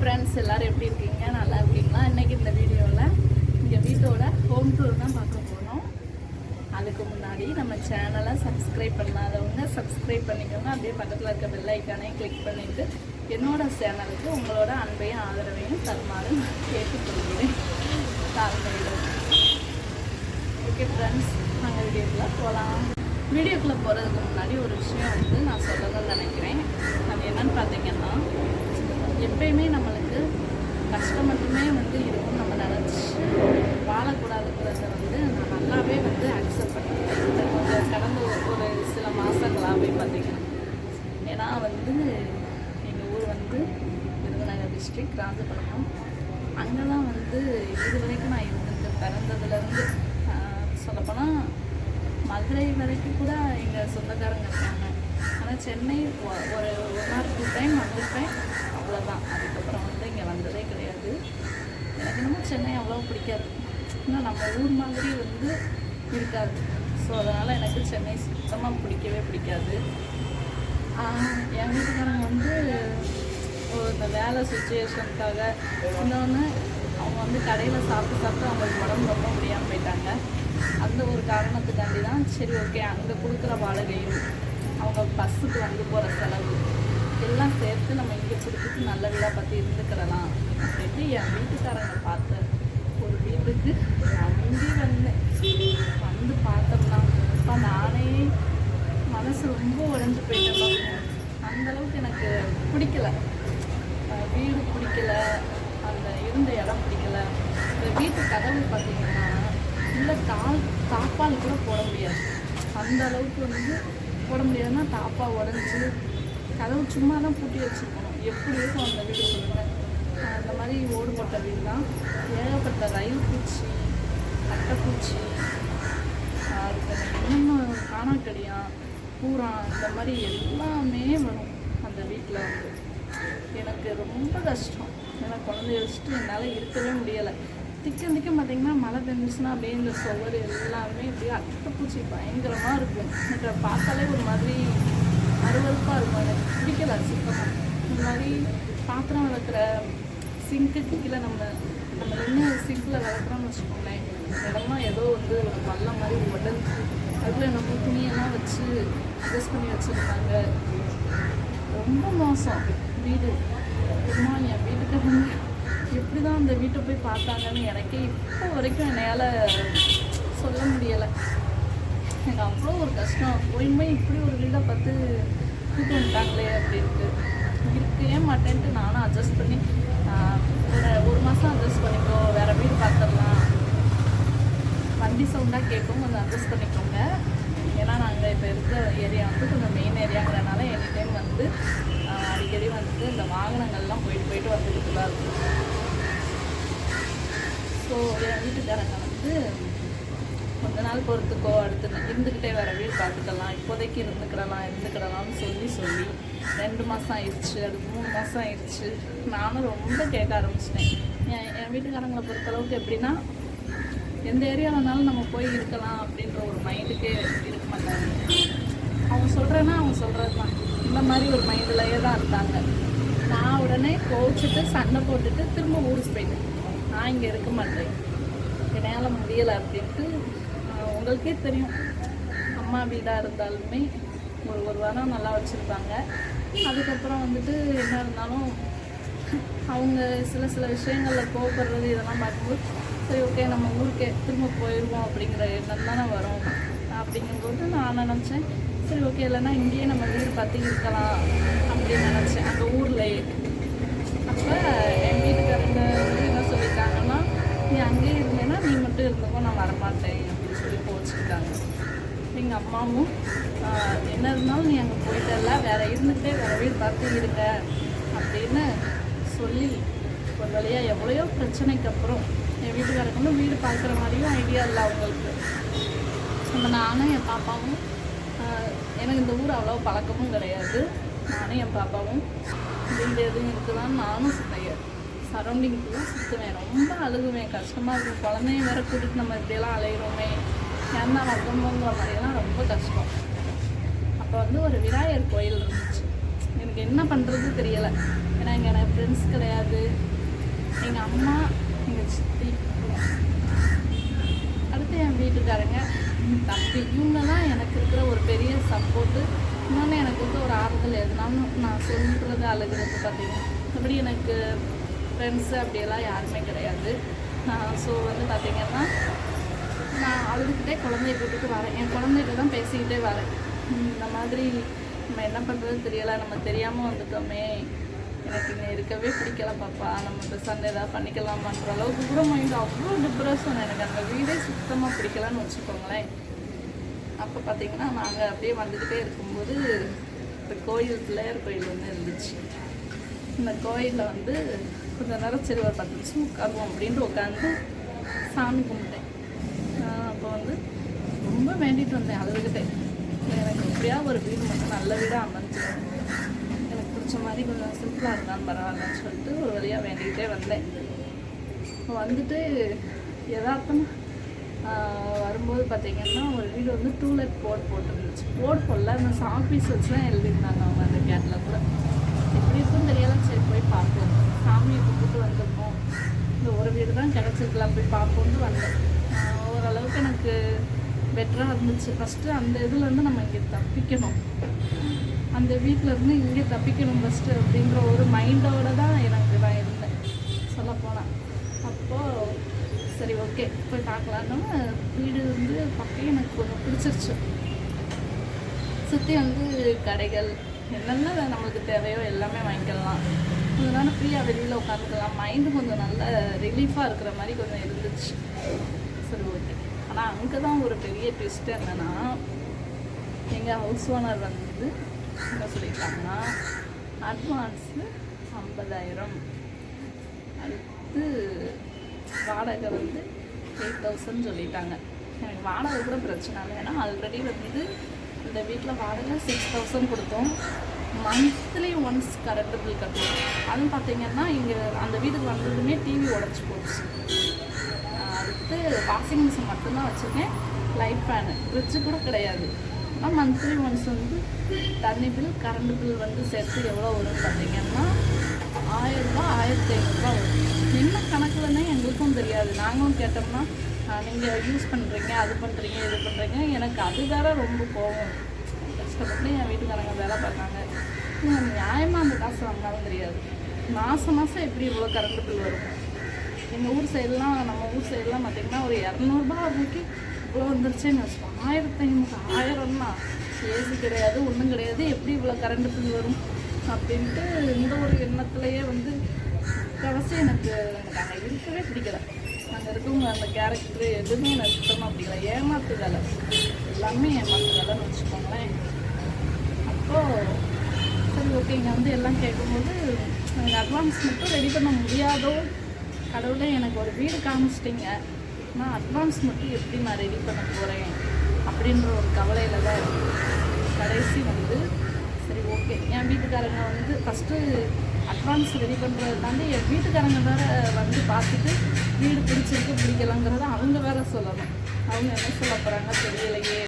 Friends எல்லோரும் எப்படி இருக்கீங்க? நல்லா இருக்கீங்களா? இன்னைக்கு இந்த வீடியோவில் இங்கே வீட்டோட ஹோம் டூர் தான் பார்க்க போகிறோம் அதுக்கு முன்னாடி நம்ம சேனலை சப்ஸ்கிரைப் பண்ணாதவங்க சப்ஸ்கிரைப் பண்ணிக்கோங்க. அப்படியே பக்கத்தில் இருக்க பெல் ஐக்கானே கிளிக் பண்ணிவிட்டு என்னோட சேனலுக்கு உங்களோட அன்பையும் ஆதரவையும் தருமாறு நான் கேட்டுக்கொள்கிறேன். தாழ்மையிடும் ஓகே ஃப்ரெண்ட்ஸ் நாங்கள் வீடியோக்குள்ளே போகலாம் வீடியோக்குள்ளே போகிறதுக்கு முன்னாடி ஒரு விஷயம் வந்து நான் சொல்லணும்னு நினைக்கிறேன். அது என்னன்னு பார்த்தீங்கன்னா எப்பயுமே நம்மளுக்கு கஷ்டம் மட்டுமே வந்து இருக்கும். நம்ம நினச்சி வாழக்கூடாதுங்கிறத வந்து நான் நல்லாவே வந்து அக்செப்ட் பண்ணிக்கிறேன் கொஞ்சம் கடந்த ஒரு- சில மாதங்களாகவே பார்த்தீங்கன்னா. ஏன்னா வந்து எங்கள் ஊர் வந்து விருதுநகர் டிஸ்ட்ரிக்ட் ராஜபாளையம். அங்கே தான் வந்து இது வரைக்கும் நான் இருந்திருக்கேன் பிறந்ததுலேருந்து சொல்லப்போனால் மதுரை வரைக்கும் கூட எங்கள் சொந்தக்காரங்க இருக்காங்க. ஆனால் சென்னை ஒ- ஒரு ஒன் ஆர் டூ டைம் வந்திருப்பேன். அவ்வளோதான் அதுக்கப்புறம் வந்து இங்கே வந்ததே கிடையாது. எனக்கு இன்னமும் சென்னை அவ்வளோ பிடிக்காது. இன்னும் நம்ம ஊர் மாதிரி வந்து இருக்காது. ஸோ அதனால் எனக்கு சென்னை சுத்தமாக பிடிக்கவே பிடிக்காது. என் வீட்டுக்காரங்க வந்து இந்த வேலை சுச்சுவேஷனுக்காக இன்னொன்று அவங்க வந்து கடையில் சாப்பிட்டு சாப்பிட்டு அவங்களுக்கு உடம்பு ரொம்ப முடியாமல் போயிட்டாங்க. அந்த ஒரு காரணத்துக்காண்டி தான் சரி ஓகே அங்கே கொடுக்குற வாடகையும் அவங்க பஸ்ஸுக்கு வந்து போகிற செலவு. எல்லாம் சேர்த்து நம்ம இங்கே கொடுத்துட்டு நல்ல வீடாக பார்த்து இருந்துக்கிறலாம் அப்படின்ட்டு என் வீட்டுக்காரங்க பார்த்தேன் ஒரு வீட்டுக்கு நம்பி வந்தேன். வந்து பார்த்தோம்னா அப்பா நானே மனசு ரொம்ப உடைஞ்சு போயிட்டேன் அந்த அளவுக்கு எனக்கு பிடிக்கல. வீடு பிடிக்கல. அந்த இருந்த இடம் பிடிக்கல. இந்த வீட்டு கதவு பார்த்தீங்கன்னா இல்லை தால் தாப்பால் கூட போட முடியாது. அந்த அளவுக்கு வந்து போட முடியாதுன்னா தாப்பா உடஞ்சி கதவு சும்மா தான் பூட்டி வச்சுருக்கோம். எப்படி இருக்கும் அந்த வீடு சொல்லுங்கள் அந்த மாதிரி ஓடு போட்ட வீடு தான். ஏகப்பட்ட ரயில் பூச்சி அட்டைப்பூச்சி அதுக்கு இன்னும் காணாக்கடியா பூரான் இந்த மாதிரி எல்லாமே வரும் அந்த வீட்டில் வந்து. எனக்கு ரொம்ப கஷ்டம். ஏன்னா குழந்தைய வச்சுட்டு என்னால் இருக்கவே முடியலை. திக்கம் திக்கம் பார்த்தீங்கன்னா மழை பெஞ்சிச்சுன்னா அப்படியே இந்த சுவர் எல்லாமே அப்படியே அட்டைப்பூச்சி பயங்கரமாக இருக்கும். எனக்கு பார்த்தாலே ஒரு மாதிரி அருவருப்பாக இருக்கும். எனக்கு பிடிக்கல சுத்தமாக இந்த மாதிரி பாத்திரம் வளர்க்குற சிங்க்குக்கு கீழே நம்ம நம்ம என்ன சிங்கில் வளர்க்குறோம்னு வச்சுக்கோங்களேன் இடமா ஏதோ வந்து ஒரு பள்ளம் மாதிரி உடல் அதில் நம்ம துணியெல்லாம் வச்சு அட்ஜஸ்ட் பண்ணி வச்சுருந்தாங்க ரொம்ப மோசம் வீடு. அம்மா என் வீட்டுக்காரங்க எப்படி தான் அந்த வீட்டை போய் பார்த்தாங்கன்னு எனக்கே இப்போ வரைக்கும் என்னையால் சொல்ல முடியலை. எனக்கு அவ்வளோ ஒரு கஷ்டம். போயுமே இப்படி ஒரு வீடை பார்த்து கூட்டு வந்துட்டாங்களே அப்படின்ட்டு. இருக்கவே மாட்டேன்ட்டு நானும் அட்ஜஸ்ட் பண்ணி ஒரு ஒரு மாதம் அட்ஜஸ்ட் பண்ணிக்கோ வேறு வீடு பார்த்துடலாம் வண்டி சவுண்டாக கேட்கும் கொஞ்சம் அட்ஜஸ்ட் பண்ணிக்கோங்க. ஏன்னா நாங்கள் இப்போ இருக்கிற ஏரியா வந்து கொஞ்சம் மெயின் ஏரியாங்கிறனால எனி டைம் வந்து அடிக்கடி வந்து இந்த வாகனங்கள்லாம் போயிட்டு போயிட்டு வந்துக்கிட்டு தான் இருக்கும். ஸோ என் வீட்டுக்காரங்க வந்து கொஞ்ச நாள் பொறுத்துக்கோ அடுத்து இருந்துக்கிட்டே வரவே வீடு பார்த்துக்கலாம். இப்போதைக்கு இருந்துக்கிடலாம் இருந்துக்கிடலாம்னு சொல்லி சொல்லி ரெண்டு மாதம் ஆயிடுச்சு அடுத்து மூணு மாதம் ஆயிடுச்சு. நானும் ரொம்ப கேட்க ஆரம்பிச்சிட்டேன். என் என் வீட்டுக்காரங்களை பொறுத்தளவுக்கு எப்படின்னா எந்த ஏரியாவிலனாலும் நம்ம போய் இருக்கலாம் அப்படின்ற ஒரு மைண்டுக்கே இருக்க மாட்டாங்க. அவங்க சொல்கிறேன்னா அவங்க சொல்கிறது தான் இந்த மாதிரி ஒரு மைண்டிலேயே தான் இருந்தாங்க நான் உடனே கோவிச்சிட்டு சண்டை போட்டுட்டு திரும்ப ஊருக்கு போயிட்டேன். நான் இங்கே இருக்க மாட்டேன். என்னால் முடியலை அப்படின்ட்டு உங்களுக்கே தெரியும். அம்மா வீடாக இருந்தாலுமே ஒரு ஒரு வாரம் நல்லா வச்சுருப்பாங்க. அதுக்கப்புறம் வந்துட்டு என்ன இருந்தாலும் அவங்க சில சில விஷயங்களில் கோபப்படுறது இதெல்லாம் பார்க்கும்போது சரி ஓகே நம்ம ஊருக்கே திரும்ப போயிடுவோம் அப்படிங்கிற எண்ணம் தானே வரும். அப்படிங்கும்போது நான் நினச்சேன் சரி ஓகே இல்லைன்னா இங்கேயே நம்ம வீடு பார்த்து இருக்கலாம் அப்படின்னு நினச்சேன். அந்த ஊர்லேயே. அப்போ அங்கேயே நீ மட்டும் இருந்தவோ நான் வரமாட்டேன் அப்படின்னு சொல்லி போச்சுக்கிட்டாங்க எங்கள் அம்மாவும் என்ன இருந்தாலும் நீ அங்கே போயிட்டல வேற இருந்துகிட்டே வேற வீடு பார்த்து இருங்க அப்படின்னு சொல்லி ஒரு வழியாக எவ்வளையோ பிரச்சனைக்கு அப்புறம் என் வீட்டுக்காரங்களும் வீடு பார்க்குற மாதிரியும் ஐடியா இல்லை அவங்களுக்கு. நம்ம நானும் என் பாப்பாவும் எனக்கு இந்த ஊர் அவ்வளோ பழக்கமும் கிடையாது. நானும் என் பாப்பாவும் வீடு எதுவும் இருக்குதான்னு நானும் சொன்னேன் சரௌண்டிங்குள்ளே சுற்றுவேன் ரொம்ப அழுகுவேன். கஷ்டமாக இருக்கும். குழந்தைய வேறு கூட்டிட்டு நம்ம இப்படியெல்லாம் அலையிறோமே. ஏன்னா வந்தோங்கிற மாதிரியெல்லாம் ரொம்ப கஷ்டம். அப்போ வந்து ஒரு விநாயகர் கோயில் இருந்துச்சு. எனக்கு என்ன பண்ணுறது தெரியலை. ஏன்னா இங்கே எனக்கு ஃப்ரெண்ட்ஸ் கிடையாது. எங்கள் அம்மா எங்கள் சித்தி. அடுத்து என் வீட்டுக்காரங்க தம்பி. இவங்க தான் எனக்கு இருக்கிற ஒரு பெரிய சப்போர்ட்டு இன்னொன்று எனக்கு வந்து ஒரு ஆறுதல் எதுனாலும் நான் சொல்கிறது அழுகிறது பார்த்தீங்கன்னா. மற்றபடி எனக்கு ஃப்ரெண்ட்ஸு அப்படியெல்லாம் யாருமே கிடையாது. ஸோ வந்து பார்த்திங்கன்னா நான் அழுதுகிட்டே குழந்தைய கூட்டிட்டு வரேன். என் குழந்தைகிட்ட தான் பேசிக்கிட்டே வரேன். இந்த மாதிரி நம்ம என்ன பண்ணுறது தெரியலை. நம்ம தெரியாமல் வந்துட்டோமே. எனக்கு இங்கே இருக்கவே பிடிக்கல பாப்பா. நம்ம இந்த சண்டை ஏதாவது பண்ணிக்கலாமான்ற அளவுக்கு கூட மைண்ட் அவ்வளோ டிப்ரெஷன் எனக்கு அந்த வீடே சுத்தமாக பிடிக்கலன்னு வச்சுக்கோங்களேன். அப்போ பார்த்தீங்கன்னா நாங்கள் அப்படியே வந்துக்கிட்டே இருக்கும்போது இந்த கோயில் பிள்ளையார் கோயில் ஒன்று இருந்துச்சு. இந்த கோயிலில் வந்து கொஞ்ச நேரம் சரி ஒரு பத்து நிமிஷம் உட்காருவோம் அப்படின்ட்டு உட்காந்து சாமி கும்பிட்டேன். அப்போ வந்து ரொம்ப வேண்டிட்டு வந்தேன் அழுதுகிட்டே. எனக்கு எப்படியா ஒரு வீடு மட்டும் நல்ல வீடாக அமைஞ்சு எனக்கு பிடிச்ச மாதிரி கொஞ்சம் சிம்பிளாக இருந்தாலும் பரவாயில்லன்னு சொல்லிட்டு ஒரு வழியாக வேண்டிக்கிட்டே வந்தேன். வந்துட்டு யதார்த்தமாக வரும்போது பார்த்தீங்கன்னா ஒரு வீடு வந்து டூலெட் போர்ட் போட்டுருந்துச்சு. போர்ட் போடல அந்த சாப்பீஸ் வச்சு தான் எழுதியிருந்தாங்க அவங்க அந்த கேட்டில் கூட எப்படி இருக்குன்னு தெரியல சரி போய் பார்ப்போம் சாமியை கும்பிட்டு வந்திருக்கோம் இந்த வீடு தான் கிடச்சிருக்கலாம் போய் பார்ப்போம்னு வந்தேன். ஓரளவுக்கு எனக்கு பெட்டராக இருந்துச்சு. ஃபஸ்ட்டு அந்த இதுலேருந்து நம்ம இங்கே தப்பிக்கணும். அந்த வீட்டில் இருந்து இங்கே தப்பிக்கணும் ஃபஸ்ட்டு அப்படின்ற ஒரு மைண்டோட தான் எனக்கு நான் இருந்தேன். சொல்லப்போனால் அப்போது சரி ஓகே போய் பார்க்கலான்னு வீடு வந்து பக்கம் எனக்கு கொஞ்சம் பிடிச்சிருச்சு. சுற்றி வந்து கடைகள். என்னென்ன நம்மளுக்கு தேவையோ எல்லாமே வாங்கிக்கலாம். கொஞ்ச நேரம் ஃப்ரீயாக வெளியில் உட்காந்துக்கலாம் மைண்டு கொஞ்சம் நல்ல ரிலீஃபாக இருக்கிற மாதிரி கொஞ்சம் இருந்துச்சு. சரி ஓகே ஆனால் அங்கே தான் ஒரு பெரிய ட்விஸ்ட் என்னென்னா எங்கள் ஹவுஸ் ஓனர் வந்து என்ன சொல்லியிருக்காங்கன்னா அட்வான்ஸு ஐம்பதாயிரம். அடுத்து வாடகை வந்து எயிட் தௌசண்ட் சொல்லிட்டாங்க. எனக்கு வாடகை கூட பிரச்சனை இல்லை. ஏன்னா ஆல்ரெடி வந்து இந்த வீட்டில் வாடகை சிக்ஸ் தௌசண்ட் கொடுத்தோம். மந்த்லி ஒன்ஸ் கரண்ட் பில் கட்டணும். அதுவும் பார்த்தீங்கன்னா இங்கே அந்த வீட்டுக்கு வந்ததுமே டிவி உடச்சி போச்சு. அடுத்து வாஷிங் மிஷின் மட்டும்தான் வச்சுருக்கேன். லைட் ஃபேனு ஃப்ரிட்ஜு கூட கிடையாது. ஆனால் மந்த்லி ஒன்ஸ் வந்து தண்ணி பில் கரண்ட் பில் வந்து சேர்த்து எவ்வளோ வரும்னு பார்த்தீங்கன்னா ஆயிரரூபா ஆயிரத்தி ஐநூறுரூவா வரும். என்ன கணக்குலன்னே எங்களுக்கும் தெரியாது. நாங்களும் கேட்டோம்னா நீங்கள் யூஸ் பண்ணுறீங்க அது பண்ணுறீங்க இது பண்ணுறீங்க எனக்கு அது வேற ரொம்ப கோவம். கஷ்டப்பட்டு என் வீட்டுக்காரங்க வேலை பார்க்குறாங்க நியாயமாக அந்த காசு வாங்கினாலும் தெரியாது. மாதம் மாதம் எப்படி இவ்வளோ கரண்ட் பில் வரும்? எங்கள் ஊர் சைடெலாம் நம்ம ஊர் சைடெலாம் பார்த்திங்கன்னா ஒரு இரநூறுபா வரைக்கும் இவ்வளோ வந்துருச்சுன்னு வச்சுக்கோங்க. ஆயிரத்தி ஐநூறு ஆயிரம்னா ஏசி கிடையாது ஒன்றும் கிடையாது. எப்படி இவ்வளோ கரண்ட் பில் வரும்? அப்படின்ட்டு இந்த ஒரு எண்ணத்துலையே வந்து கடைசி எனக்கு எனக்கு அங்கே இருக்கவே பிடிக்கல. அங்கே இருக்கவங்க அந்த கேரக்டர் எதுவுமே எனக்கு சுத்தமாக பிடிக்கல. ஏமாத்து வேலை எல்லாமே ஏமாத்து வேலைன்னு வச்சுக்கோங்களேன். அப்போது சரி ஓகே இங்கே வந்து எல்லாம் கேட்கும்போது எனக்கு அட்வான்ஸ் மட்டும் ரெடி பண்ண முடியாதோ கடவுளே எனக்கு ஒரு வீடு காமிச்சிட்டிங்க. நான் அட்வான்ஸ் மட்டும் எப்படி நான் ரெடி பண்ண போகிறேன் அப்படின்ற ஒரு கவலையில் தான் கடைசி வந்து சரி ஓகே என் வீட்டுக்காரங்க வந்து ஃபஸ்ட்டு அட்வான்ஸ் ரெடி பண்ணுறது தாண்டி என் வீட்டுக்காரங்க வேற வந்து பார்த்துட்டு வீடு பிடிச்சிருக்கு பிடிக்கலங்கிறத அவங்க வேறு சொல்லணும். அவங்க என்ன சொல்ல போகிறாங்க தெரியலையே.